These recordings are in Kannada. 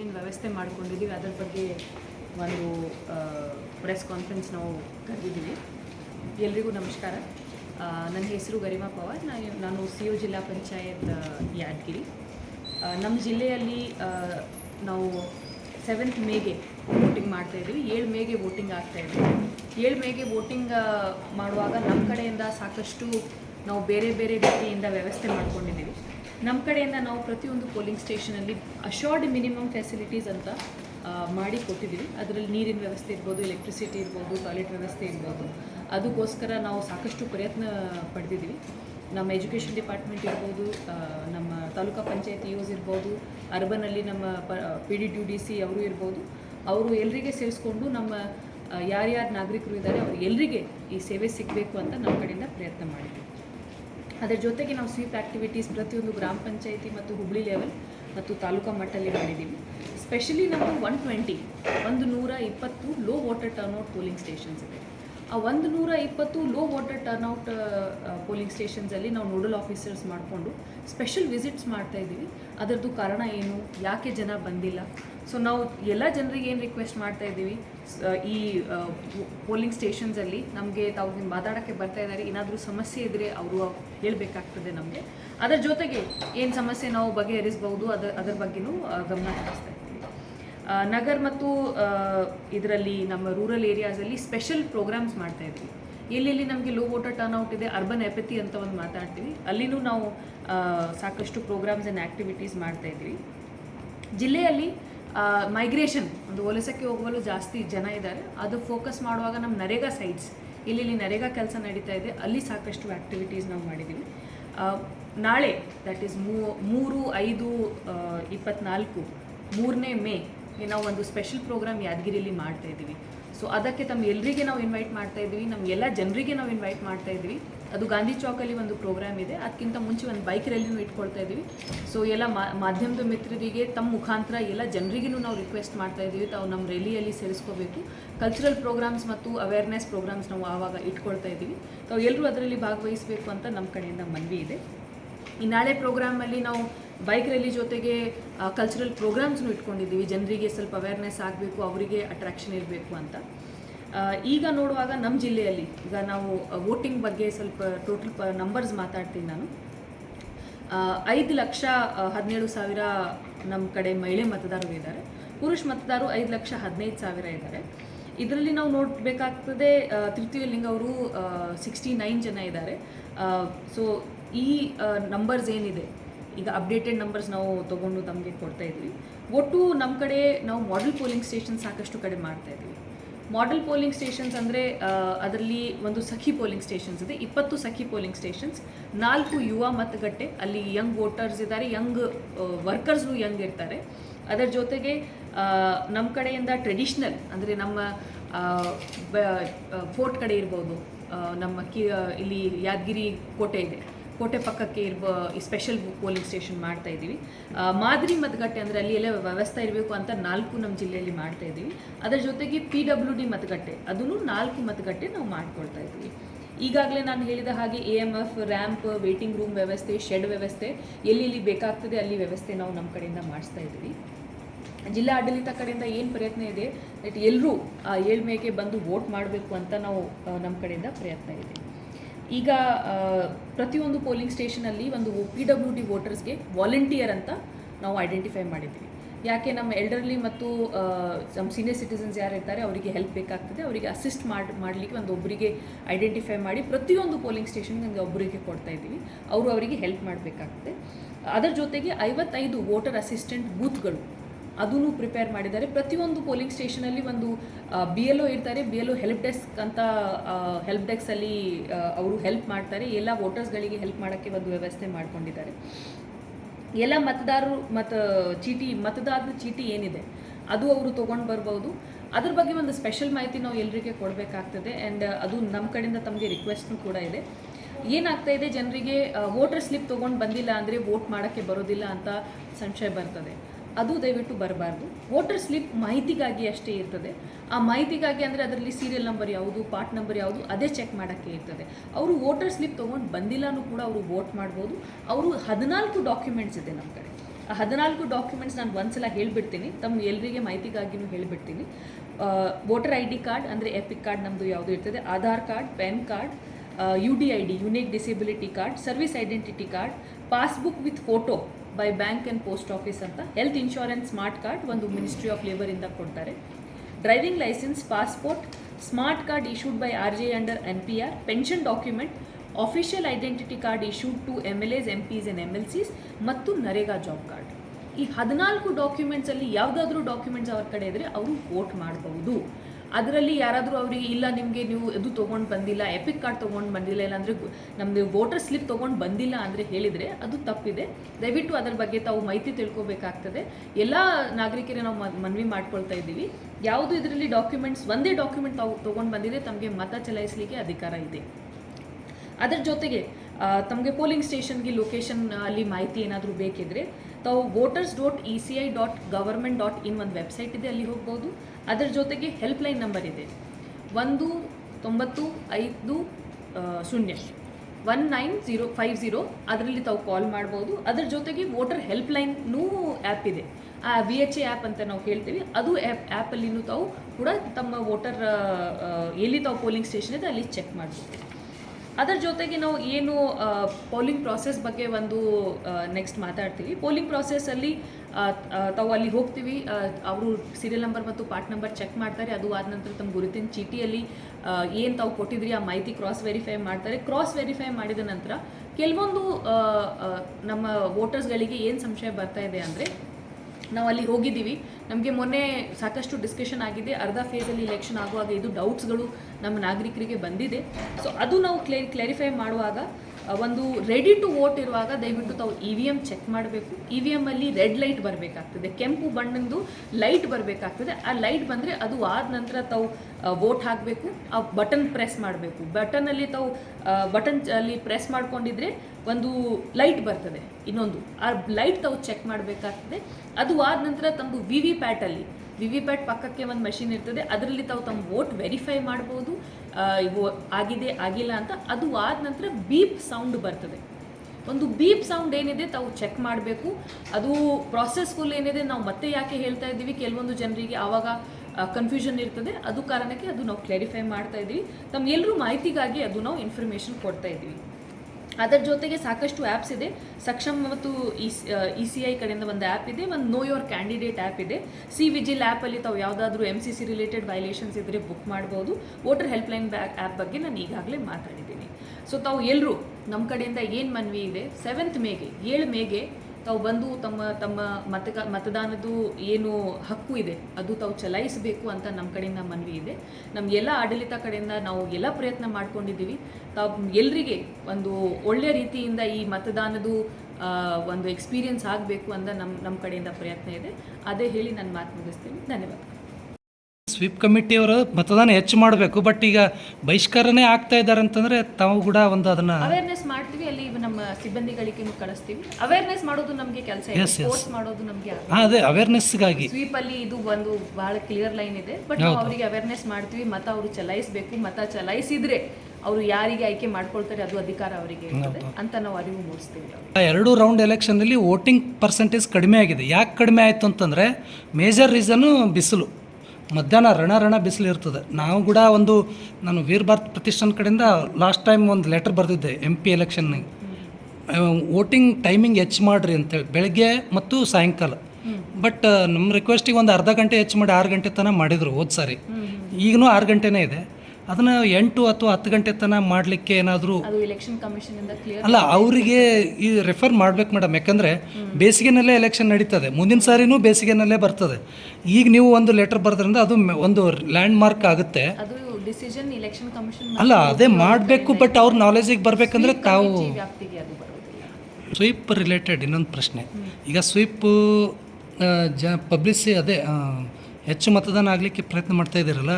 ಏನು ವ್ಯವಸ್ಥೆ ಮಾಡ್ಕೊಂಡಿದ್ದೀವಿ? ಅದರ ಬಗ್ಗೆ ಒಂದು ಪ್ರೆಸ್ ಕಾನ್ಫರೆನ್ಸ್ ನಾವು ಕರೆದಿದ್ದೀವಿ. ಎಲ್ರಿಗೂ ನಮಸ್ಕಾರ. ನನ್ನ ಹೆಸರು ಗರಿಮಾ ಪವಾರ್. ನಾನು ನಾನು ಸಿ ಯು ಜಿಲ್ಲಾ ಪಂಚಾಯತ್ ಯಾದಗಿರಿ. ನಮ್ಮ ಜಿಲ್ಲೆಯಲ್ಲಿ ನಾವು ಸೆವೆಂತ್ ಮೇಗೆ ವೋಟಿಂಗ್ ಮಾಡ್ತಾ ಇದ್ದೀವಿ ಏಳು ಮೇಗೆ ವೋಟಿಂಗ್ ಆಗ್ತಾ ಇದೆ. ಏಳು ಮೇಗೆ ವೋಟಿಂಗ್ ಮಾಡುವಾಗ ನಮ್ಮ ಕಡೆಯಿಂದ ಸಾಕಷ್ಟು ನಾವು ಬೇರೆ ಬೇರೆ ರೀತಿಯಿಂದ ವ್ಯವಸ್ಥೆ ಮಾಡ್ಕೊಂಡಿದ್ದೀವಿ. ನಮ್ಮ ಕಡೆಯಿಂದ ನಾವು ಪ್ರತಿಯೊಂದು ಪೋಲಿಂಗ್ ಸ್ಟೇಷನಲ್ಲಿ ಅಶೋರ್ಡ್ ಮಿನಿಮಮ್ ಫೆಸಿಲಿಟೀಸ್ ಅಂತ ಮಾಡಿ ಕೊಟ್ಟಿದ್ದೀವಿ ಅದರಲ್ಲಿ ನೀರಿನ ವ್ಯವಸ್ಥೆ ಇರ್ಬೋದು ಎಲೆಕ್ಟ್ರಿಸಿಟಿ ಇರ್ಬೋದು ಟಾಯ್ಲೆಟ್ ವ್ಯವಸ್ಥೆ ಇರ್ಬೋದು. ಅದಕ್ಕೋಸ್ಕರ ನಾವು ಸಾಕಷ್ಟು ಪ್ರಯತ್ನ ಪಡೆದಿದ್ದೀವಿ ನಮ್ಮ ಎಜುಕೇಷನ್ ಡಿಪಾರ್ಟ್ಮೆಂಟ್ ಇರ್ಬೋದು ನಮ್ಮ ತಾಲೂಕಾ ಪಂಚಾಯತ್ ಯೂಸ್ ಇರ್ಬೋದು ಅರ್ಬನಲ್ಲಿ ನಮ್ಮ ಪ ಪಿ ಡಿ ಡಿ ಸಿ ಅವರು ಇರ್ಬೋದು. ಅವರು ಎಲ್ಲರಿಗೆ ಸೇರಿಸ್ಕೊಂಡು ನಮ್ಮ ಯಾರ್ಯಾರು ನಾಗರಿಕರು ಇದ್ದಾರೆ, ಅವ್ರು ಎಲ್ಲರಿಗೆ ಈ ಸೇವೆ ಸಿಗಬೇಕು ಅಂತ ನಮ್ಮ ಕಡೆಯಿಂದ ಪ್ರಯತ್ನ ಮಾಡಿದ್ದೀವಿ ಅದರ ಜೊತೆಗೆ ನಾವು ಸ್ವೀಪ್ ಆ್ಯಕ್ಟಿವಿಟೀಸ್ ಪ್ರತಿಯೊಂದು ಗ್ರಾಮ ಪಂಚಾಯಿತಿ ಮತ್ತು ಹುಬ್ಳಿ ಲೆವೆಲ್ ಮತ್ತು ತಾಲೂಕಾ ಮಟ್ಟದಲ್ಲಿ ಮಾಡಿದ್ದೀವಿ. ಸ್ಪೆಷಲಿ ನಮ್ಮದು ಒನ್ ಟ್ವೆಂಟಿ ಒಂದು ನೂರ ಇಪ್ಪತ್ತು low voter turnout polling stations ಇದೆ. ಆ ಒಂದು ನೂರ ಇಪ್ಪತ್ತು ಲೋ ವಾಟರ್ ಟರ್ನ್ಔಟ್ ಪೋಲಿಂಗ್ ಸ್ಟೇಷನ್ಸಲ್ಲಿ ನಾವು ನೋಡಲ್ ಆಫೀಸರ್ಸ್ ಮಾಡಿಕೊಂಡು ಸ್ಪೆಷಲ್ ವಿಸಿಟ್ಸ್ ಮಾಡ್ತಾ ಇದ್ದೀವಿ. ಅದರದ್ದು ಕಾರಣ ಏನು? ಯಾಕೆ ಜನ ಬಂದಿಲ್ಲ? ಸೊ ನಾವು ಎಲ್ಲ ಜನರಿಗೆ ಏನು ರಿಕ್ವೆಸ್ಟ್ ಮಾಡ್ತಾ ಇದ್ದೀವಿ? ಈ ಪೋಲಿಂಗ್ ಸ್ಟೇಷನ್ಸಲ್ಲಿ ನಮಗೆ ತಾವು ಹಿಂಗ್ ಮಾತಾಡೋಕ್ಕೆ ಬರ್ತಾ ಇದ್ದಾರೆ. ಏನಾದರೂ ಸಮಸ್ಯೆ ಇದ್ದರೆ ಅವರು ಹೇಳಬೇಕಾಗ್ತದೆ ನಮಗೆ. ಅದರ ಜೊತೆಗೆ ಏನು ಸಮಸ್ಯೆ ನಾವು ಬಗೆಹರಿಸ್ಬೋದು ಅದರ ಅದರ ಬಗ್ಗೆನೂ ಆ, ಗಮನ ಹರಿಸ್ತಾ ನಗರ್ ಮತ್ತು ಇದರಲ್ಲಿ ನಮ್ಮ ರೂರಲ್ ಏರಿಯಾಸಲ್ಲಿ ಸ್ಪೆಷಲ್ ಪ್ರೋಗ್ರಾಮ್ಸ್ ಮಾಡ್ತಾ ಇದ್ವಿ. ಎಲ್ಲೆಲ್ಲಿ ನಮಗೆ ಲೋ ವೋಟರ್ ಟರ್ನ್ ಔಟ್ ಇದೆ ಅರ್ಬನ್ ಎಪತಿ ಅಂತ ಒಂದು ಮಾತಾಡ್ತೀವಿ. ಅಲ್ಲಿನೂ ನಾವು ಸಾಕಷ್ಟು ಪ್ರೋಗ್ರಾಮ್ಸ್ ಆ್ಯಂಡ್ ಆ್ಯಕ್ಟಿವಿಟೀಸ್ ಮಾಡ್ತಾ ಇದ್ವಿ. ಜಿಲ್ಲೆಯಲ್ಲಿ ಮೈಗ್ರೇಷನ್ ಒಂದು ವಲಸಕ್ಕೆ ಹೋಗಲು ಜಾಸ್ತಿ ಜನ ಇದ್ದಾರೆ. ಅದು ಫೋಕಸ್ ಮಾಡುವಾಗ ನಮ್ಮ ನರೇಗಾ ಸೈಟ್ಸ್ ಇಲ್ಲಿ ನರೇಗಾ ಕೆಲಸ ನಡೀತಾ ಇದೆ, ಅಲ್ಲಿ ಸಾಕಷ್ಟು ಆ್ಯಕ್ಟಿವಿಟೀಸ್ ನಾವು ಮಾಡಿದ್ದೀವಿ ನಾಳೆ ದಟ್ ಈಸ್ ಮೂರು, ಐದು ಇಪ್ಪತ್ತ್ನಾಲ್ಕು ಮೂರನೇ ಮೇ ನಾವು ಒಂದು ಸ್ಪೆಷಲ್ ಪ್ರೋಗ್ರಾಮ್ ಯಾದಗಿರಿಯಲ್ಲಿ ಮಾಡ್ತಾ ಇದ್ದೀವಿ. ಸೊ ಅದಕ್ಕೆ ತಮ್ಮ ಎಲ್ಲರಿಗೆ ನಾವು ಇನ್ವೈಟ್ ಮಾಡ್ತಾ ಇದ್ದೀವಿ. ನಮ್ಮ ಎಲ್ಲ ಜನರಿಗೆ ನಾವು ಇನ್ವೈಟ್ ಮಾಡ್ತಾ ಇದ್ದೀವಿ. ಅದು ಗಾಂಧಿ ಚೌಕಲ್ಲಿ ಒಂದು ಪ್ರೋಗ್ರಾಮ್ ಇದೆ. ಅದಕ್ಕಿಂತ ಮುಂಚೆ ಒಂದು ಬೈಕ್ ರ್ಯಾಲಿನೂ ಇಟ್ಕೊಳ್ತಾ ಇದ್ದೀವಿ. ಸೊ ಎಲ್ಲ ಮಾಧ್ಯಮದ ಮಿತ್ರರಿಗೆ, ತಮ್ಮ ಮುಖಾಂತರ ಎಲ್ಲ ಜನರಿಗೂ ನಾವು ರಿಕ್ವೆಸ್ಟ್ ಮಾಡ್ತಾ ಇದ್ದೀವಿ. ತಾವು ನಮ್ಮ ರ್ಯಾಲಿಯಲ್ಲಿ ಸೇರಿಸ್ಕೋಬೇಕು. ಕಲ್ಚರಲ್ ಪ್ರೋಗ್ರಾಮ್ಸ್ ಮತ್ತು ಅವೇರ್ನೆಸ್ ಪ್ರೋಗ್ರಾಮ್ಸ್ ನಾವು ಆವಾಗ ಇಟ್ಕೊಳ್ತಾ ಇದ್ದೀವಿ. ತಾವು ಎಲ್ಲರೂ ಅದರಲ್ಲಿ ಭಾಗವಹಿಸಬೇಕು ಅಂತ ನಮ್ಮ ಕಡೆಯಿಂದ ಮನವಿ ಇದೆ. ಈ ನಾಳೆ ಪ್ರೋಗ್ರಾಮಲ್ಲಿ ನಾವು ಬೈಕ್ ರ್ಯಾಲಿ ಜೊತೆಗೆ ಕಲ್ಚರಲ್ ಪ್ರೋಗ್ರಾಮ್ಸ್ನು ಇಟ್ಕೊಂಡಿದ್ದೀವಿ. ಜನರಿಗೆ ಸ್ವಲ್ಪ ಅವೇರ್ನೆಸ್ ಆಗಬೇಕು, ಅವರಿಗೆ ಅಟ್ರಾಕ್ಷನ್ ಇರಬೇಕು ಅಂತ. ಈಗ ನೋಡುವಾಗ ನಮ್ಮ ಜಿಲ್ಲೆಯಲ್ಲಿ, ಈಗ ನಾವು ವೋಟಿಂಗ್ ಬಗ್ಗೆ ಸ್ವಲ್ಪ ಟೋಟಲ್ ಪ ನಂಬರ್ಸ್ ಮಾತಾಡ್ತೀನಿ ನಾನು. ಐದು ಲಕ್ಷ ಹದಿನೇಳು ಸಾವಿರ ನಮ್ಮ ಕಡೆ ಮಹಿಳೆ ಮತದಾರರು ಇದ್ದಾರೆ. ಪುರುಷ ಮತದಾರರು ಐದು ಲಕ್ಷ ಹದಿನೈದು ಸಾವಿರ ಇದ್ದಾರೆ. ಇದರಲ್ಲಿ ನಾವು ನೋಡಬೇಕಾಗ್ತದೆ ತೃತೀಯ ಲಿಂಗ ಅವರು ಸಿಕ್ಸ್ಟಿ ನೈನ್ ಜನ ಇದ್ದಾರೆ. ಸೊ ಈ ನಂಬರ್ಸ್ ಏನಿದೆ ಈಗ ಅಪ್ಡೇಟೆಡ್ ನಂಬರ್ಸ್ ನಾವು ತೊಗೊಂಡು ತಮಗೆ ಕೊಡ್ತಾ ಇದ್ವಿ. ಒಟ್ಟು ನಮ್ಮ ಕಡೆ ನಾವು ಮಾಡೆಲ್ ಪೋಲಿಂಗ್ ಸ್ಟೇಷನ್ ಸಾಕಷ್ಟು ಕಡೆ ಮಾಡ್ತಾ ಇದ್ದೀವಿ ಮಾಡೆಲ್ ಪೋಲಿಂಗ್ ಸ್ಟೇಷನ್ಸ್ ಅಂದರೆ ಅದರಲ್ಲಿ ಒಂದು ಸಖಿ ಪೋಲಿಂಗ್ ಸ್ಟೇಷನ್ಸ್ ಇದೆ. ಇಪ್ಪತ್ತು ಸಖಿ ಪೋಲಿಂಗ್ ಸ್ಟೇಷನ್ಸ್ ನಾಲ್ಕು ಯುವ ಮತಗಟ್ಟೆ, ಅಲ್ಲಿ ಯಂಗ್ ವೋಟರ್ಸ್ ಇದ್ದಾರೆ ಯಂಗ್ ವರ್ಕರ್ಸ್ನು ಯಂಗ್ ಇರ್ತಾರೆ. ಅದರ ಜೊತೆಗೆ ನಮ್ಮ ಕಡೆಯಿಂದ ಟ್ರೆಡಿಷ್ನಲ್ ಅಂದರೆ ನಮ್ಮ ಫೋರ್ಟ್ ಕಡೆ ಇರ್ಬೋದು. ನಮ್ಮ ಕಿ ಇಲ್ಲಿ ಯಾದಗಿರಿ ಕೋಟೆ ಇದೆ. ಕೋಟೆ ಪಕ್ಕಕ್ಕೆ ಇರುವ ಈ ಸ್ಪೆಷಲ್ ಪೋಲಿಂಗ್ ಸ್ಟೇಷನ್ ಮಾಡ್ತಾ ಇದ್ದೀವಿ. ಮಾದರಿ ಮತಗಟ್ಟೆ ಅಂದರೆ ಅಲ್ಲಿ ಎಲ್ಲ ವ್ಯವಸ್ಥೆ ಇರಬೇಕು ಅಂತ ನಾಲ್ಕು ನಮ್ಮ ಜಿಲ್ಲೆಯಲ್ಲಿ ಮಾಡ್ತಾ ಇದ್ದೀವಿ. ಅದರ ಜೊತೆಗೆ ಪಿ ಡಬ್ಲ್ಯೂ ಡಿ ಮತಗಟ್ಟೆ, ಅದನ್ನು ನಾಲ್ಕು ಮತಗಟ್ಟೆ ನಾವು ಮಾಡ್ಕೊಳ್ತಾ ಇದ್ದೀವಿ. ಈಗಾಗಲೇ ನಾನು ಹೇಳಿದ ಹಾಗೆ A M F ramp waiting room ವ್ಯವಸ್ಥೆ ಶೆಡ್ ವ್ಯವಸ್ಥೆ ಎಲ್ಲೆಲ್ಲಿ ಎಲ್ಲಿ ಬೇಕಾಗ್ತದೆ ಅಲ್ಲಿ ವ್ಯವಸ್ಥೆ ನಾವು ನಮ್ಮ ಕಡೆಯಿಂದ ಮಾಡಿಸ್ತಾ ಇದ್ದೀವಿ. ಜಿಲ್ಲಾ ಆಡಳಿತ ಕಡೆಯಿಂದ ಏನು ಪ್ರಯತ್ನ ಇದೆ ಎಲ್ಲರೂ ಆ ಏಳ್ಮೆಗೆ ಬಂದು ವೋಟ್ ಮಾಡಬೇಕು ಅಂತ ನಾವು ನಮ್ಮ ಕಡೆಯಿಂದ ಪ್ರಯತ್ನ ಇದೆ. ಈಗ ಪ್ರತಿಯೊಂದು ಪೋಲಿಂಗ್ ಸ್ಟೇಷನಲ್ಲಿ ಒಂದು ಪಿ ಡಬ್ಲ್ಯೂ ಡಿ ವೋಟರ್ಸ್ಗೆ ವಾಲಂಟಿಯರ್ ಅಂತ ನಾವು ಐಡೆಂಟಿಫೈ ಮಾಡಿದ್ದೀವಿ. ಯಾಕೆ ನಮ್ಮ ಎಲ್ಡರ್ಲಿ ಮತ್ತು ನಮ್ಮ ಸೀನಿಯರ್ ಸಿಟಿಸನ್ಸ್ ಯಾರು ಇರ್ತಾರೆ ಅವರಿಗೆ ಹೆಲ್ಪ್ ಬೇಕಾಗ್ತದೆ. ಅವರಿಗೆ ಅಸಿಸ್ಟ್ ಮಾಡಿ, ಮಾಡಲಿಕ್ಕೆ ಒಂದು ಒಬ್ಬರಿಗೆ ಐಡೆಂಟಿಫೈ ಮಾಡಿ ಪ್ರತಿಯೊಂದು ಪೋಲಿಂಗ್ ಸ್ಟೇಷನ್ಗೆ ಒಬ್ಬರಿಗೆ ಕೊಡ್ತಾ ಇದ್ದೀವಿ. ಅವರು ಅವರಿಗೆ ಹೆಲ್ಪ್ ಮಾಡಬೇಕಾಗ್ತದೆ. ಅದರ ಜೊತೆಗೆ ಐವತ್ತೈದು ವೋಟರ್ ಅಸಿಸ್ಟೆಂಟ್ ಬೂತ್ಗಳು. ಅದನ್ನು ಪ್ರಿಪೇರ್ ಮಾಡಿದ್ದಾರೆ. ಪ್ರತಿಯೊಂದು ಪೋಲಿಂಗ್ ಸ್ಟೇಷನಲ್ಲಿ ಒಂದು ಬಿ ಎಲ್ ಒ ಇರ್ತಾರೆ. B L O help desk ಅಂತ ಹೆಲ್ಪ್ ಡೆಸ್ಕಲ್ಲಿ ಅವರು ಹೆಲ್ಪ್ ಮಾಡ್ತಾರೆ. ಎಲ್ಲ ವೋಟರ್ಸ್ಗಳಿಗೆ ಹೆಲ್ಪ್ ಮಾಡೋಕ್ಕೆ ಒಂದು ವ್ಯವಸ್ಥೆ ಮಾಡ್ಕೊಂಡಿದ್ದಾರೆ. ಎಲ್ಲ ಮತದಾರರು, ಮತ, ಚೀಟಿ, ಮತದಾರರ ಚೀಟಿ ಏನಿದೆ, ಅದು ಅವರು ತೊಗೊಂಡು ಬರ್ಬೋದು. ಅದ್ರ ಬಗ್ಗೆ ಒಂದು ಸ್ಪೆಷಲ್ ಮಾಹಿತಿ ನಾವು ಎಲ್ಲರಿಗೆ ಕೊಡಬೇಕಾಗ್ತದೆ. ಆ್ಯಂಡ್ ಅದು ನಮ್ಮ ಕಡೆಯಿಂದ ತಮಗೆ ರಿಕ್ವೆಸ್ಟ್ನು ಕೂಡ ಇದೆ. ಏನಾಗ್ತಾ ಇದೆ, ಜನರಿಗೆ ವೋಟರ್ ಸ್ಲಿಪ್ ತೊಗೊಂಡು ಬಂದಿಲ್ಲ ಅಂದರೆ ವೋಟ್ ಮಾಡೋಕ್ಕೆ ಬರೋದಿಲ್ಲ ಅಂತ ಸಂಶಯ ಬರ್ತದೆ. ಅದು ದಯವಿಟ್ಟು ಬರಬಾರ್ದು. ವೋಟರ್ ಸ್ಲಿಪ್ ಮಾಹಿತಿಗಾಗಿ ಅಷ್ಟೇ ಇರ್ತದೆ. ಆ ಮಾಹಿತಿಗಾಗಿ ಅಂದರೆ ಅದರಲ್ಲಿ ಸೀರಿಯಲ್ ನಂಬರ್ ಯಾವುದು ಪಾರ್ಟ್ ನಂಬರ್ ಯಾವುದು, ಅದೇ ಚೆಕ್ ಮಾಡೋಕ್ಕೆ ಇರ್ತದೆ. ಅವರು ವೋಟರ್ ಸ್ಲಿಪ್ ತೊಗೊಂಡು ಬಂದಿಲ್ಲನೂ ಕೂಡ ಅವರು ವೋಟ್ ಮಾಡ್ಬೋದು. ಅವರು ಹದಿನಾಲ್ಕು ಡಾಕ್ಯುಮೆಂಟ್ಸ್ ಇದೆ ನಮ್ಮ ಕಡೆ. ಆ ಹದಿನಾಲ್ಕು ಡಾಕ್ಯುಮೆಂಟ್ಸ್ ನಾನು ಒಂದ್ಸಲ ಹೇಳಿಬಿಡ್ತೀನಿ. ತಮ್ಮ ಎಲ್ಲರಿಗೆ ಮಾಹಿತಿಗಾಗಿನೂ ಹೇಳಿಬಿಡ್ತೀನಿ. ವೋಟರ್ ಐ ಡಿ ಕಾರ್ಡ್ ಅಂದರೆ ಎಪಿಕ್ ಕಾರ್ಡ್ ನಮ್ಮದು ಯಾವುದು ಇರ್ತದೆ. Aadhaar card PAN card U D I D unique disability card service identity card passbook with photo by bank and post office ಅಂತ. ಹೆಲ್ತ್ ಇನ್ಶೂರೆನ್ಸ್ ಸ್ಮಾರ್ಟ್ ಕಾರ್ಡ್ ಒಂದು ಮಿನಿಸ್ಟ್ರಿ ಆಫ್ ಲೇಬರಿಂದ ಕೊಡ್ತಾರೆ. Driving licence passport smart card issued by R J under N P R pension document official identity card issued to M L S M Ps and M L Cs ಮತ್ತು ನರೇಗಾ ಜಾಬ್ ಕಾರ್ಡ್ ಈ ಹದಿನಾಲ್ಕು ಡಾಕ್ಯುಮೆಂಟ್ಸಲ್ಲಿ ಯಾವುದಾದ್ರೂ ಡಾಕ್ಯುಮೆಂಟ್ಸ್ ಅವ್ರ ಕಡೆ ಇದ್ದರೆ ಅವರು ವೋಟ್ ಮಾಡಬಹುದು ಅದರಲ್ಲಿ ಯಾರಾದರೂ ಅವರಿಗೆ, ಇಲ್ಲ, ನಿಮಗೆ ನೀವು ಇದು ತೊಗೊಂಡು ಬಂದಿಲ್ಲ ಎಪಿಕ್ ಕಾರ್ಡ್ ತೊಗೊಂಡು ಬಂದಿಲ್ಲ, ಇಲ್ಲಾಂದರೆ ನಮ್ಮದು ವೋಟರ್ ಸ್ಲಿಪ್ ತೊಗೊಂಡು ಬಂದಿಲ್ಲ ಅಂದರೆ ಹೇಳಿದರೆ ಅದು ತಪ್ಪಿದೆ. ದಯವಿಟ್ಟು ಅದರ ಬಗ್ಗೆ ತಾವು ಮಾಹಿತಿ ತಿಳ್ಕೊಬೇಕಾಗ್ತದೆ. ಎಲ್ಲ ನಾಗರಿಕರೇ ನಾವು ಮನವಿ ಮಾಡ್ಕೊಳ್ತಾ ಇದ್ದೀವಿ. ಯಾವುದು ಇದರಲ್ಲಿ ಡಾಕ್ಯುಮೆಂಟ್ಸ್ ಒಂದೇ ಡಾಕ್ಯುಮೆಂಟ್ ತಾವು ತೊಗೊಂಡು ಬಂದಿದೆ, ತಮಗೆ ಮತ ಚಲಾಯಿಸಲಿಕ್ಕೆ ಅಧಿಕಾರ ಇದೆ. ಅದರ ಜೊತೆಗೆ ತಮಗೆ ಪೋಲಿಂಗ್ ಸ್ಟೇಷನ್ಗೆ ಲೊಕೇಶನ್ ಅಲ್ಲಿ ಮಾಹಿತಿ ಏನಾದರೂ ಬೇಕಿದ್ರೆ, ತಾವು voters dot E C I dot government dot in ಒಂದು ವೆಬ್ಸೈಟ್ ಇದೆ, ಅಲ್ಲಿ ಹೋಗ್ಬೋದು. ಅದರ ಜೊತೆಗೆ ಹೆಲ್ಪ್ಲೈನ್ ನಂಬರ್ ಇದೆ. ಒಂದು ತೊಂಬತ್ತು ಐದು ಶೂನ್ಯ. One nine zero five zero ಅದರಲ್ಲಿ ತಾವು ಕಾಲ್ ಮಾಡ್ಬೋದು. ಅದರ ಜೊತೆಗೆ ವೋಟರ್ ಹೆಲ್ಪ್ಲೈನ್ನೂ ಆ್ಯಪ್ ಇದೆ. ಆ ವಿ ಎಚ್ ಎ ಆ್ಯಪ್ ಅಂತ ನಾವು ಹೇಳ್ತೀವಿ. ಅದು ಆ್ಯಪ್ ಆ್ಯಪಲ್ಲಿನೂ ತಾವು ಕೂಡ ತಮ್ಮ ವೋಟರ್ ಎಲ್ಲಿ ತಾವು ಪೋಲಿಂಗ್ ಸ್ಟೇಷನ್ ಇದೆ ಅಲ್ಲಿ ಚೆಕ್ ಮಾಡ್ಬೋದು. ಅದರ ಜೊತೆಗೆ ನಾವು ಏನು ಪೋಲಿಂಗ್ ಪ್ರಾಸೆಸ್ ಬಗ್ಗೆ ಒಂದು ನೆಕ್ಸ್ಟ್ ಮಾತಾಡ್ತೀವಿ. ಪೋಲಿಂಗ್ ಪ್ರಾಸೆಸ್ಸಲ್ಲಿ ತಾವು ಅಲ್ಲಿ ಹೋಗ್ತೀವಿ. ಅವರು ಸೀರಿಯಲ್ ನಂಬರ್ ಮತ್ತು ಪಾರ್ಟ್ ನಂಬರ್ ಚೆಕ್ ಮಾಡ್ತಾರೆ. ಅದು ಆದ ನಂತರ ತಮ್ಮ ಗುರುತಿನ ಚೀಟಿಯಲ್ಲಿ ಏನು ತಾವು ಕೊಟ್ಟಿದ್ರಿ ಆ ಮಾಹಿತಿ ಕ್ರಾಸ್ ವೆರಿಫೈ ಮಾಡ್ತಾರೆ. ಕ್ರಾಸ್ ವೆರಿಫೈ ಮಾಡಿದ ನಂತರ, ಕೆಲವೊಂದು ನಮ್ಮ ವೋಟರ್ಸ್ಗಳಿಗೆ ಏನು ಸಂಶಯ ಬರ್ತಾ ಇದೆ ಅಂದರೆ ನಾವು ಅಲ್ಲಿ ಹೋಗಿದ್ದೀವಿ. ನಮಗೆ ಮೊನ್ನೆ ಸಾಕಷ್ಟು ಡಿಸ್ಕಷನ್ ಆಗಿದೆ. ಅರ್ಧ ಫೇಸಲ್ಲಿ ಇಲೆಕ್ಷನ್ ಆಗುವಾಗ ಇದು ಡೌಟ್ಸ್ಗಳು ನಮ್ಮ ನಾಗರಿಕರಿಗೆ ಬಂದಿದೆ. ಸೊ ಅದು ನಾವು ಕ್ಲೇ ಕ್ಲಾರಿಫೈ ಮಾಡುವಾಗ ಒಂದು ರೆಡಿ ಟು ವೋಟ್ ಇರುವಾಗ ದಯವಿಟ್ಟು ತಾವು ಇ ವಿ ಎಂ ಚೆಕ್ ಮಾಡಬೇಕು. ಇ ವಿ ಎಮ್ಮಲ್ಲಿ ರೆಡ್ ಲೈಟ್ ಬರಬೇಕಾಗ್ತದೆ. ಕೆಂಪು ಬಣ್ಣದ್ದು ಲೈಟ್ ಬರಬೇಕಾಗ್ತದೆ. ಆ ಲೈಟ್ ಬಂದರೆ ಅದು ಆದ ನಂತರ ತಾವು ವೋಟ್ ಹಾಕಬೇಕು. ಆ ಬಟನ್ ಪ್ರೆಸ್ ಮಾಡಬೇಕು. ಬಟನಲ್ಲಿ ತಾವು ಬಟನ್ ಅಲ್ಲಿ ಪ್ರೆಸ್ ಮಾಡ್ಕೊಂಡಿದ್ರೆ ಒಂದು ಲೈಟ್ ಬರ್ತದೆ. ಇನ್ನೊಂದು. ಆ ಲೈಟ್ ತಾವು ಚೆಕ್ ಮಾಡಬೇಕಾಗ್ತದೆ. ಅದು ಆದ ನಂತರ ತಮ್ಮದು ವಿ ವಿ ಪ್ಯಾಟಲ್ಲಿ ವಿ ವಿ ಪ್ಯಾಟ್ ಪಕ್ಕಕ್ಕೆ ಒಂದು ಮೆಷಿನ್ ಇರ್ತದೆ. ಅದರಲ್ಲಿ ತಾವು ತಮ್ಮ ವೋಟ್ ವೆರಿಫೈ ಮಾಡ್ಬೋದು. ಇವು ಆಗಿದೆ, ಆಗಿಲ್ಲ ಅಂತ. ಅದು ಆದ ನಂತರ ಬೀಪ್ ಸೌಂಡ್ ಬರ್ತದೆ. ಒಂದು ಬೀಪ್ ಸೌಂಡ್ ಏನಿದೆ ತಾವು ಚೆಕ್ ಮಾಡಬೇಕು. ಅದು ಪ್ರಾಸೆಸ್ಫುಲ್ ಏನಿದೆ ನಾವು ಮತ್ತೆ ಯಾಕೆ ಹೇಳ್ತಾ ಇದ್ದೀವಿ? ಕೆಲವೊಂದು ಜನರಿಗೆ ಆವಾಗ ಕನ್ಫ್ಯೂಷನ್ ಇರ್ತದೆ. ಅದು ಕಾರಣಕ್ಕೆ ಅದು ನಾವು ಕ್ಲಾರಿಫೈ ಮಾಡ್ತಾ ಇದ್ದೀವಿ. ತಮ್ಮೆಲ್ಲರೂ ಮಾಹಿತಿಗಾಗಿ ಅದು ನಾವು ಇನ್ಫಾರ್ಮೇಷನ್ ಕೊಡ್ತಾ ಇದ್ದೀವಿ. ಅದರ ಜೊತೆಗೆ ಸಾಕಷ್ಟು ಆ್ಯಪ್ಸ್ ಇದೆ. ಸಕ್ಷಮ್ ಮತ್ತು ಇ ಸಿ ಐ ಕಡೆಯಿಂದ ಒಂದು ಆ್ಯಪ್ ಇದೆ. ಒಂದು ನೋ ಯೋರ್ ಕ್ಯಾಂಡಿಡೇಟ್ ಆ್ಯಪ್ ಇದೆ. ಸಿ ವಿಜಿಲ್ ಆ್ಯಪಲ್ಲಿ ತಾವು ಯಾವುದಾದ್ರೂ M C C related violations ಇದ್ದರೆ ಬುಕ್ ಮಾಡ್ಬೋದು. ವೋಟರ್ ಹೆಲ್ಪ್ಲೈನ್ ಬ್ಯಾಕ್ ಆ್ಯಪ್ ಬಗ್ಗೆ ನಾನು ಈಗಾಗಲೇ ಮಾತಾಡಿದ್ದೀನಿ. ಸೊ ತಾವು ಎಲ್ಲರೂ ನಮ್ಮ ಕಡೆಯಿಂದ ಏನು ಮನವಿ ಇದೆ? ಸೆವೆಂತ್ ಮೇಗೆ, ಏಳು ಮೇಗೆ ತಾವು ಬಂದು ತಮ್ಮ ತಮ್ಮ ಮತಗ, ಮತದಾನದ್ದು ಏನು ಹಕ್ಕು ಇದೆ, ಅದು ತಾವು ಚಲಾಯಿಸಬೇಕು ಅಂತ ನಮ್ಮ ಕಡೆಯಿಂದ ಮನವಿ ಇದೆ. ನಮ್ಮ ಎಲ್ಲ ಆಡಳಿತ ಕಡೆಯಿಂದ ನಾವು ಎಲ್ಲ ಪ್ರಯತ್ನ ಮಾಡ್ಕೊಂಡಿದ್ದೀವಿ. ತಾವು ಎಲ್ರಿಗೆ ಒಂದು ಒಳ್ಳೆಯ ರೀತಿಯಿಂದ ಈ ಮತದಾನದ್ದು ಒಂದು ಎಕ್ಸ್ಪೀರಿಯನ್ಸ್ ಆಗಬೇಕು ಅಂತ ನಮ್ಮ ನಮ್ಮ ಕಡೆಯಿಂದ ಪ್ರಯತ್ನ ಇದೆ. ಅದೇ ಹೇಳಿ ನಾನು ಮಾತು ಮುಗಿಸ್ತೀನಿ. ಧನ್ಯವಾದ. ಸ್ವೀಪ್ ಕಮಿಟಿಯವರು ಮತದಾನ ಹೆಚ್ಚು ಮಾಡಬೇಕು ಬಟ್ ಈಗ ಬಹಿಷ್ಕಾರನೇ ಆಗ್ತಾ ಇದ್ದಾರೆ ಅಂತಂದ್ರೆ ತಾವು ಕೂಡ ಒಂದು ಅದನ್ನ ಅವೇರ್ನೆಸ್ ಮಾಡ್ತೀವಿ ಅಲ್ಲಿ ನಮ್ಮ ಸಿಬ್ಬಂದಿಗಳಿಗೆ ಕಳಿಸ್ತೀವಿ. ಅವೇರ್ನೆಸ್ ಮಾಡೋದು ನಮಗೆ ಕೆಲಸ ಇದೆ Yes, yes. ಸ್ಪೋರ್ಟ್ಸ್ ಮಾಡೋದು ನಮಗೆ ಅದೇ ಅದೇ ಅವೇರ್ನೆಸ್ಗಾಗಿ ಸ್ವೀಪ್ ಅಲ್ಲಿ ಇದು ಒಂದು ಬಹಳ ಕ್ಲಿಯರ್ ಲೈನ್ ಇದೆ ಬಟ್ ನಾವು ಅವರಿಗೆ ಅವೇರ್ನೆಸ್ ಮಾಡ್ತೀವಿ ಮತ ಅವರು ಚಲಾಯಿಸಬೇಕು ಮತ ಚಲಾಯಿಸಿದ್ರೆ ಅವರು ಯಾರಿಗೆ ಆಯ್ಕೆ ಮಾಡ್ಕೊಳ್ತಾರೆ ಅದು ಅಧಿಕಾರ ಅವರಿಗೆ ಇರ್ತದೆ ಅಂತ ನಾವು ಅರಿವು ಮೂಡಿಸ್ತೀವಿ ಅವ್ರಿಗೆ. ಎರಡು ರೌಂಡ್ ಎಲೆಕ್ಷನಲ್ಲಿ ವೋಟಿಂಗ್ ಪರ್ಸೆಂಟೇಜ್ ಕಡಿಮೆ ಆಗಿದೆ. ಯಾಕೆ ಕಡಿಮೆ ಆಯಿತು ಅಂತಂದರೆ ಮೇಜರ್ ರೀಸನ್ ಬಿಸಿಲು. ಮಧ್ಯಾಹ್ನ ರಣ ರಣ ಬಿಸಿಲು ಇರ್ತದೆ. ನಾವು ಕೂಡ ಒಂದು ನಾನು ವೀರ್ ಭಾರತ್ ಪ್ರತಿಷ್ಠಾನ ಕಡೆಯಿಂದ ಲಾಸ್ಟ್ ಟೈಮ್ ಒಂದು ಲೆಟರ್ ಬರೆದಿದ್ದೆ ಎಂ ಪಿ ಎಲೆಕ್ಷನ್ನಿಗೆ ವೋಟಿಂಗ್ ಟೈಮಿಂಗ್ ಹೆಚ್ಚು ಮಾಡಿರಿ ಅಂತೇಳಿ ಬೆಳಗ್ಗೆ ಮತ್ತು ಸಾಯಂಕಾಲ. ಬಟ್ ನಮ್ಮ ರಿಕ್ವೆಸ್ಟಿಗೆ ಒಂದು ಅರ್ಧ ಗಂಟೆ ಹೆಚ್ಚು ಮಾಡಿ ಆರು ಗಂಟೆ ತನಕ ಮಾಡಿದರು ಹೋದ ಸಾರಿ ಈಗಲೂ ಆರು ಗಂಟೆನೇ ಇದೆ. ಅದನ್ನು ಎಂಟು ಅಥವಾ ಹತ್ತು ಗಂಟೆ ತನಕ ಮಾಡಲಿಕ್ಕೆ ಏನಾದರೂ ಎಲೆಕ್ಷನ್ ಕ್ಲಿಯರ್ ಅಲ್ಲ ಅವರಿಗೆ ಈ ರೆಫರ್ ಮಾಡ್ಬೇಕು ಮೇಡಮ್ ಯಾಕಂದರೆ ಬೇಸಿಗೆನಲ್ಲೇ ಎಲೆಕ್ಷನ್ ನಡೀತದೆ. ಮುಂದಿನ ಸಾರಿನೂ ಬೇಸಿಗೆನಲ್ಲೇ ಬರ್ತದೆ. ಈಗ ನೀವು ಒಂದು ಲೆಟರ್ ಬರೋದ್ರಿಂದ ಅದು ಒಂದು ಲ್ಯಾಂಡ್ ಮಾರ್ಕ್ ಆಗುತ್ತೆ. ಅದು ಡಿಸಿಷನ್ ಎಲೆಕ್ಷನ್ ಕಮಿಷನ್ ಅಲ್ಲ ಅದೇ ಮಾಡಬೇಕು ಬಟ್ ಅವ್ರ ನಾಲೆಜಿಗೆ ಬರಬೇಕಂದ್ರೆ ತಾವು ಸ್ವೀಪ್ ರಿಲೇಟೆಡ್ ಇನ್ನೊಂದು ಪ್ರಶ್ನೆ. ಈಗ ಸ್ವೀಪ್ ಜ ಪಬ್ಲಿಸಿ ಅದೇ ಹೆಚ್ಚು ಮತದಾನ ಆಗಲಿಕ್ಕೆ ಪ್ರಯತ್ನ ಮಾಡ್ತಾ ಇದ್ದೀರಲ್ಲ?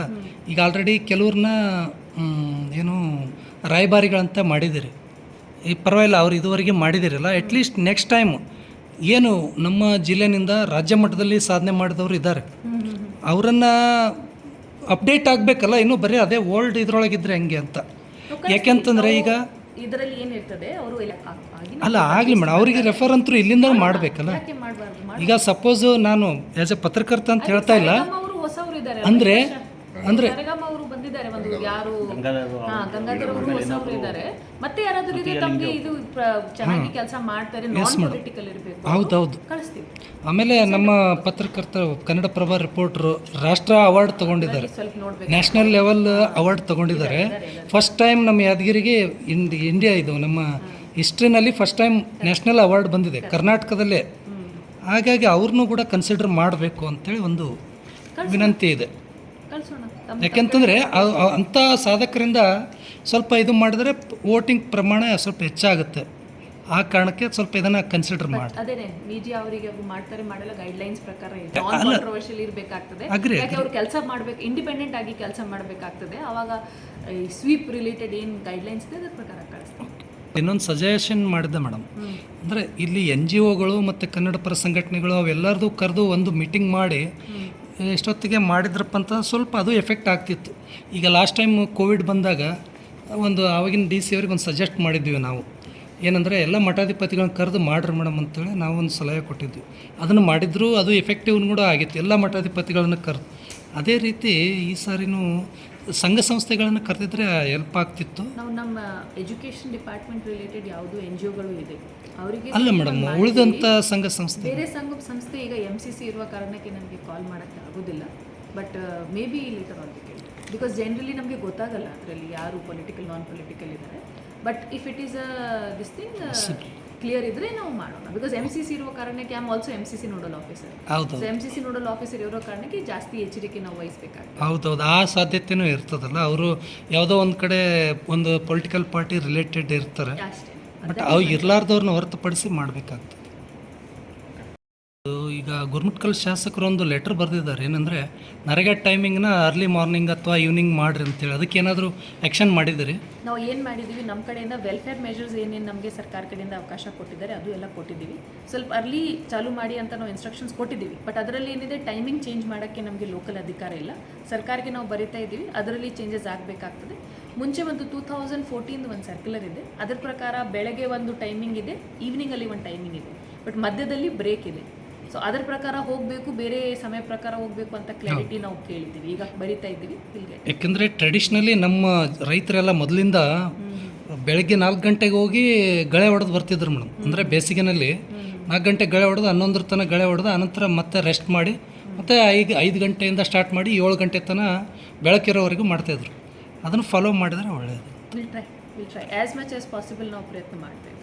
ಈಗ ಆಲ್ರೆಡಿ ಕೆಲವ್ರನ್ನ ಏನು ರಾಯಭಾರಿಗಳಂತ ಮಾಡಿದ್ದೀರಿ. ಈ ಪರವಾಗಿಲ್ಲ ಅವ್ರು ಇದುವರೆಗೆ ಮಾಡಿದಿರಲ್ಲ ಅಟ್ಲೀಸ್ಟ್ ನೆಕ್ಸ್ಟ್ ಟೈಮ್ ಏನು ನಮ್ಮ ಜಿಲ್ಲೆನಿಂದ ರಾಜ್ಯ ಮಟ್ಟದಲ್ಲಿ ಸಾಧನೆ ಮಾಡಿದವರು ಇದ್ದಾರೆ. ಅವರನ್ನು ಅಪ್ಡೇಟ್ ಆಗಬೇಕಲ್ಲ? ಇನ್ನೂ ಬರೀ ಅದೇ ಓಲ್ಡ್ ಇದ್ರೊಳಗಿದ್ರೆ ಹೆಂಗೆ ಅಂತ. ಯಾಕೆಂತಂದರೆ ಈಗ ಇದರಲ್ಲಿ ಏನಿರ್ತದೆ ಅವರು ಅಲ್ಲ ಆಗಲಿ ಮೇಡಮ್ ಅವರಿಗೆ ರೆಫರ್ ಅಂತೂ ಇಲ್ಲಿಂದ ಮಾಡಬೇಕಲ್ಲ? ಈಗ ಸಪೋಸ್ ನಾನು ಆಸ್ ಎ ಪತ್ರಕರ್ತ ಅಂತ ಹೇಳ್ತಾ ಇಲ್ಲ ಅಂದ್ರೆ ಅಂದ್ರೆ ಅವರು ಬಂದಿದ್ದಾರೆ ಒಂದು ಯಾರು ಹಾ ಗಂಗಾಧರ್ ಅವರು ಹೊಸವರು ಇದ್ದಾರೆ. ಮತ್ತೆ ಯಾರಾದರೂ ಇದ್ರೆ ತಮಗೆ ಇದು ಪ್ರ- ಚೆನ್ನಾಗಿ ಕೆಲಸ ಮಾಡ್ತಾರೆ ನಾನ್ ಪೊಲಿಟಿಕಲ್ ಇರಬೇಕು. ಹೌದೌದು. ಕಳಿಸ್ತೀವಿ. ಆಮೇಲೆ ನಮ್ಮ ಪತ್ರಕರ್ತ ಕನ್ನಡ ಪ್ರಭಾ ರಿಪೋರ್ಟ್ರು ರಾಷ್ಟ್ರ ಅವಾರ್ಡ್ ತಗೊಂಡಿದ್ದಾರೆ. ಸ್ವಲ್ಪ ನೋಡ್ಬೇಕು. ನ್ಯಾಷನಲ್ ಲೆವೆಲ್ ಅವಾರ್ಡ್ ತಗೊಂಡಿದ್ದಾರೆ. ಫಸ್ಟ್ ಟೈಮ್ ನಮ್ಮ ಯಾದಗಿರಿಗೆ ಇಂಡಿ ಇಂಡಿಯಾ ಇದು ನಮ್ಮ ಹಿಸ್ಟ್ರಿನಲ್ಲಿ ಫಸ್ಟ್ ಟೈಮ್ ನ್ಯಾಷನಲ್ ಅವಾರ್ಡ್ ಬಂದಿದೆ ಕರ್ನಾಟಕದಲ್ಲೇ. ಹಾಗಾಗಿ ಅವ್ರನ್ನೂ ಕೂಡ ಕನ್ಸಿಡರ್ ಮಾಡಬೇಕು ಅಂತೇಳಿ ಒಂದು ವಿನಂತಿ ಇದೆ. ಯಾಕೆಂತಂದರೆ ಅಂಥ ಸಾಧಕರಿಂದ ಸ್ವಲ್ಪ ಇದು ಮಾಡಿದ್ರೆ ವೋಟಿಂಗ್ ಪ್ರಮಾಣ ಸ್ವಲ್ಪ ಹೆಚ್ಚಾಗುತ್ತೆ. ಆ ಕಾರಣಕ್ಕೆ ಸ್ವಲ್ಪ ಇದನ್ನ ಕನ್ಸಿಡರ್ ಮಾಡಿ ಅದೇನೆ ಮೀಡಿಯಾ ಅವರಿಗೆ ಮಾಡ್ತಾರೆ ಮಾಡಲ್ಲ ಗೈಡ್ ಲೈನ್ಸ್ ಪ್ರಕಾರ ಕಾಂಟ್ರವರ್ಷಿಯಲ್ ಇರಬೇಕಾಗ್ತದೆ. ಯಾಕೆ ಅವ್ರು ಕೆಲಸ ಮಾಡ್ಬೇಕು ಇಂಡಿಪೆಂಡೆಂಟ್ ಆಗಿ ಕೆಲಸ ಮಾಡಬೇಕಾಗ್ತದೆ. ಅವಾಗ ಈ ಸ್ವೀಪ್ ರಿಲೇಟೆಡ್ ಏನು ಗೈಡ್ ಲೈನ್ಸ್ ಇದೆ ಅದ್ರ ಪ್ರಕಾರ ಕಳಿಸ್ತಾರೆ. ಇನ್ನೊಂದು ಸಜೆಷನ್ ಮಾಡಿದ್ದೆ ಮೇಡಮ್ ಅಂದರೆ ಇಲ್ಲಿ ಎನ್ ಜಿ ಒಗಳು ಮತ್ತು ಕನ್ನಡ ಪರ ಸಂಘಟನೆಗಳು ಅವೆಲ್ಲರದು ಕರೆದು ಒಂದು ಮೀಟಿಂಗ್ ಮಾಡಿ ಎಷ್ಟೊತ್ತಿಗೆ ಮಾಡಿದ್ರಪ್ಪ ಅಂತ ಸ್ವಲ್ಪ ಅದು ಎಫೆಕ್ಟ್ ಆಗ್ತಿತ್ತು. ಈಗ ಲಾಸ್ಟ್ ಟೈಮ್ ಕೋವಿಡ್ ಬಂದಾಗ ಒಂದು ಆವಾಗಿನ ಡಿ ಸಿ ಅವ್ರಿಗೆ ಒಂದು ಸಜೆಸ್ಟ್ ಮಾಡಿದ್ವಿ ನಾವು. ಏನಂದರೆ ಎಲ್ಲ ಮಠಾಧಿಪತಿಗಳನ್ನ ಕರೆದು ಮಾಡ್ರಿ ಮೇಡಮ್ ಅಂತೇಳಿ ನಾವು ಒಂದು ಸಲಹೆ ಕೊಟ್ಟಿದ್ವಿ. ಅದನ್ನು ಮಾಡಿದರೂ ಅದು ಎಫೆಕ್ಟಿವ್ನು ಕೂಡ ಆಗಿತ್ತು. ಎಲ್ಲ ಮಠಾಧಿಪತಿಗಳನ್ನ ಕರೆದು ಅದೇ ರೀತಿ ಈ ಸಾರಿನೂ ಸಂಘ ಸಂಸ್ಥೆಗಳನ್ನು ಕರೆದಿದ್ರೆ ಹೆಲ್ಪ್ ಆಗ್ತಿತ್ತು. ನಾವು ನಮ್ಮ ಎಜುಕೇಶನ್ ಡಿಪಾರ್ಟ್ಮೆಂಟ್ ರಿಲೇಟೆಡ್ ಯಾವುದು ಎನ್ ಜಿ ಒಗಳು ಇದೆ. ಅವರಿಗೆ ಅಲ್ಲ ಮೇಡಮ್ ಉಳಿದಂಥ ಸಂಘ ಸಂಸ್ಥೆ. ಬೇರೆ ಸಂಘ ಸಂಸ್ಥೆ ಈಗ ಎಂ ಸಿ ಸಿ ಇರುವ ಕಾರಣಕ್ಕೆ ನನಗೆ ಕಾಲ್ ಮಾಡೋಕ್ಕೆ ಆಗೋದಿಲ್ಲ. But maybe later on ಕೇಳಿ ಬಿಕಾಸ್ ಜನರಲಿ ನಮಗೆ ಗೊತ್ತಾಗಲ್ಲ ಅದರಲ್ಲಿ ಯಾರು ಪೊಲಿಟಿಕಲ್ ನಾನ್ ಪೊಲಿಟಿಕಲ್ ಇದ್ದಾರೆ but if it is this thing clear ಇದ್ರೆ ನಾವು ಮಾಡೋಣ. ಬಿಕಾಸ್ ಎಂ ಸಿ ಸಿ ಇರುವ ಕಾರಣಕ್ಕೆ am also M C C nodal officer ಹೌದು so M C C nodal officer ಇರೋ ಕಾರಣಕ್ಕೆ ಜಾಸ್ತಿ ಎಚ್ಚರಿಕೆ ನಾವು ವಹಿಸಬೇಕಾಗ್ತದೆ. ಹೌದೌದು ಆ ಸಾಧ್ಯತೆನೂ ಇರ್ತದಲ್ಲ. ಅವರು ಯಾವುದೋ ಒಂದು ಕಡೆ ಒಂದು ಪೊಲಿಟಿಕಲ್ ಪಾರ್ಟಿ ರಿಲೇಟೆಡ್ ಇರ್ತಾರೆ. ಅಷ್ಟೇ. ಬಟ್ ಅವು ಇರ್ಲಾರ್ದವ್ರನ್ನ ಹೊರತುಪಡಿಸಿ ಮಾಡಬೇಕಾಗ್ತದೆ. ಈಗ ಗುರುಮಟ್ಕಲ್ ಶಾಸಕರು ಒಂದು ಲೆಟರ್ ಬರೆದಿದ್ದಾರೆ. ಏನಂದರೆ, ನರೇಗ ಟೈಮಿಂಗ್ನ ಅರ್ಲಿ ಮಾರ್ನಿಂಗ್ ಅಥವಾ ಈವ್ನಿಂಗ್ ಮಾಡ್ರಿ ಅಂತೇಳಿ ಅದಕ್ಕೆ ಏನಾದರೂ ಆ್ಯಕ್ಷನ್ ಮಾಡಿದ್ದೀರಿ? ನಾವು ಏನು ಮಾಡಿದ್ದೀವಿ ನಮ್ಮ ಕಡೆಯಿಂದ ವೆಲ್ಫೇರ್ ಮೆಷರ್ಸ್ ಏನೇನು ನಮಗೆ ಸರ್ಕಾರ ಕಡೆಯಿಂದ ಅವಕಾಶ ಕೊಟ್ಟಿದ್ದಾರೆ, ಅದು ಎಲ್ಲ ಕೊಟ್ಟಿದ್ದೀವಿ. ಸ್ವಲ್ಪ ಅರ್ಲಿ ಚಾಲು ಮಾಡಿ ಅಂತ ನಾವು ಇನ್ಸ್ಟ್ರಕ್ಷನ್ಸ್ ಕೊಟ್ಟಿದ್ದೀವಿ. ಬಟ್ ಅದರಲ್ಲಿ ಏನಿದೆ ಟೈಮಿಂಗ್ ಚೇಂಜ್ ಮಾಡೋಕ್ಕೆ ನಮಗೆ ಲೋಕಲ್ ಅಧಿಕಾರ ಇಲ್ಲ. ಸರ್ಕಾರಕ್ಕೆ ನಾವು ಬರೀತಾ ಇದ್ದೀವಿ, ಅದರಲ್ಲಿ ಚೇಂಜಸ್ ಆಗಬೇಕಾಗ್ತದೆ. ಮುಂಚೆ ಒಂದು ಟೂ ತೌಸಂಡ್ ಫೋರ್ಟೀನ್ ಒಂದು ಸರ್ಕ್ಯುಲರ್ ಇದೆ. ಅದರ ಪ್ರಕಾರ ಬೆಳಗ್ಗೆ ಒಂದು ಟೈಮಿಂಗ್ ಇದೆ ಈವ್ನಿಂಗಲ್ಲಿ ಒಂದು ಟೈಮಿಂಗ್ ಇದೆ. ಬಟ್ ಮಧ್ಯದಲ್ಲಿ ಬ್ರೇಕ್ ಇದೆ. ಸೊ ಅದರ ಪ್ರಕಾರ ಹೋಗಬೇಕು ಬೇರೆ ಸಮಯ ಪ್ರಕಾರ ಹೋಗಬೇಕು ಅಂತ ಕ್ಲಾರಿಟಿ ನಾವು ಕೇಳಿದ್ದೀವಿ. ಈಗ ಬರಿತಾ ಇದ್ದೀವಿ ಇಲ್ಲಿಗೆ ಯಾಕೆಂದರೆ ಟ್ರೆಡಿಷ್ನಲಿ ನಮ್ಮ ರೈತರೆಲ್ಲ ಮೊದಲಿಂದ ಬೆಳಗ್ಗೆ ನಾಲ್ಕು ಗಂಟೆಗೆ ಹೋಗಿ ಗಳೆ ಹೊಡೆದು ಬರ್ತಿದ್ರು ಮೇಡಮ್. ಅಂದರೆ ಬೇಸಿಗೆನಲ್ಲಿ ನಾಲ್ಕು ಗಂಟೆ ಗಳೆ ಹೊಡೆದು ಹನ್ನೊಂದರ ತನಕ ಗಳೆ ಹೊಡೆದು ಅನಂತರ ಮತ್ತೆ ರೆಸ್ಟ್ ಮಾಡಿ ಮತ್ತು ಐದು ಐದು ಗಂಟೆಯಿಂದ ಸ್ಟಾರ್ಟ್ ಮಾಡಿ ಏಳು ಗಂಟೆ ತನಕ ಬೆಳಕಿರೋವರೆಗೂ ಮಾಡ್ತಾಯಿದ್ರು ಅದನ್ನು ಫಾಲೋ ಮಾಡಿದರೆ ಒಳ್ಳೆಯದು will try will try as much as possible ನಾವು ಪ್ರಯತ್ನ ಮಾಡಬೇಕು